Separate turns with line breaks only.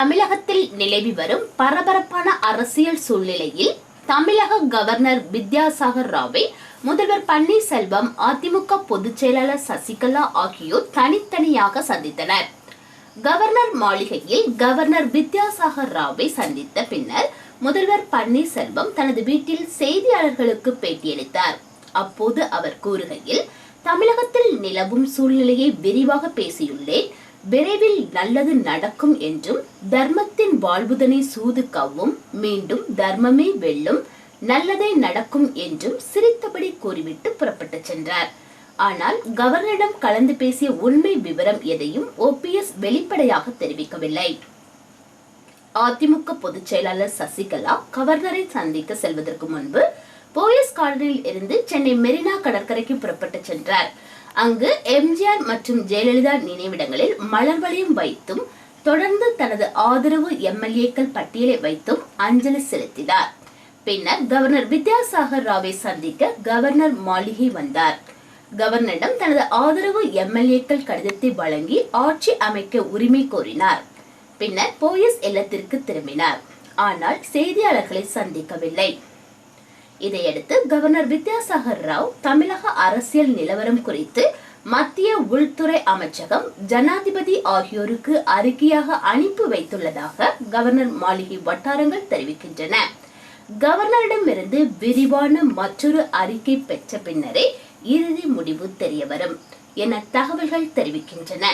தமிழகத்தில் நிலவி வரும் பரபரப்பான அரசியல் சூழ்நிலையில் தமிழக கவர்னர் வித்யாசாகர் ராவை முதல்வர் பன்னீர்செல்வம் அதிமுக பொதுச் செயலாளர் சசிகலா ஆகியோர் தனித்தனியாக சந்தித்தனர். கவர்னர் மாளிகையில் கவர்னர் வித்யாசாகர் ராவை சந்தித்த பின்னர் முதல்வர் பன்னீர்செல்வம் தனது வீட்டில் செய்தியாளர்களுக்கு பேட்டியளித்தார். அப்போது அவர் கூறுகையில் தமிழகத்தில் நிலவும் சூழ்நிலையை விரிவாக பேசியுள்ளேன். விரைவில் நல்லது நடக்கும் என்றும் தர்மத்தின் வாழ்வுதனை சூது கவ்வும் மீண்டும் தர்மமே வெல்லும் நல்லதே நடக்கும் என்றும் சிரித்தபடி கூறிவிட்டு புறப்பட்டு சென்றார். ஆனால் கவர்னரிடம் கலந்து பேசிய உண்மை விவரம் எதையும் ஓபிஎஸ் வெளிப்படையாக தெரிவிக்கவில்லை. அதிமுக பொதுச் செயலாளர் சசிகலா கவர்னரை சந்திக்க செல்வதற்கு முன்பு போயஸ் கார்டனில் இருந்து சென்னை மெரினா கடற்கரைக்கு புறப்பட்டு சென்றார். அங்கு எம்ஜிஆர் மற்றும் ஜெயலலிதா நினைவிடங்களில் மலர் வளையம் வைத்தும் தொடர்ந்து தனது ஆதரவு எம்எல்ஏக்கள் பட்டியலை வைத்தும் அஞ்சலி செலுத்தினார். பின்னர் கவர்னர் வித்யாசாகர் ராவை சந்திக்க கவர்னர் மாளிகை வந்தார். கவர்னரிடம் தனது ஆதரவு எம்எல்ஏக்கள் கடிதத்தை வழங்கி ஆட்சி அமைக்க உரிமை கோரினார். பின்னர் போயஸ் இல்லத்திற்கு திரும்பினார். ஆனால் செய்தியாளர்களை சந்திக்கவில்லை. இதையடுத்து கவர்னர் வித்யாசாகர் ராவ் தமிழக அரசியல் நிலவரம் குறித்து மத்திய உள்துறை அமைச்சகம் ஜனாதிபதி ஆகியோருக்கு அறிக்கையாக அனுப்பி வைத்துள்ளதாக கவர்னர் மாளிகை வட்டாரங்கள் தெரிவிக்கின்றன. கவர்னரிடமிருந்து விரிவான மற்றொரு அறிக்கை பெற்ற பின்னரே இறுதி முடிவு தெரியவரும் என தகவல்கள் தெரிவிக்கின்றன.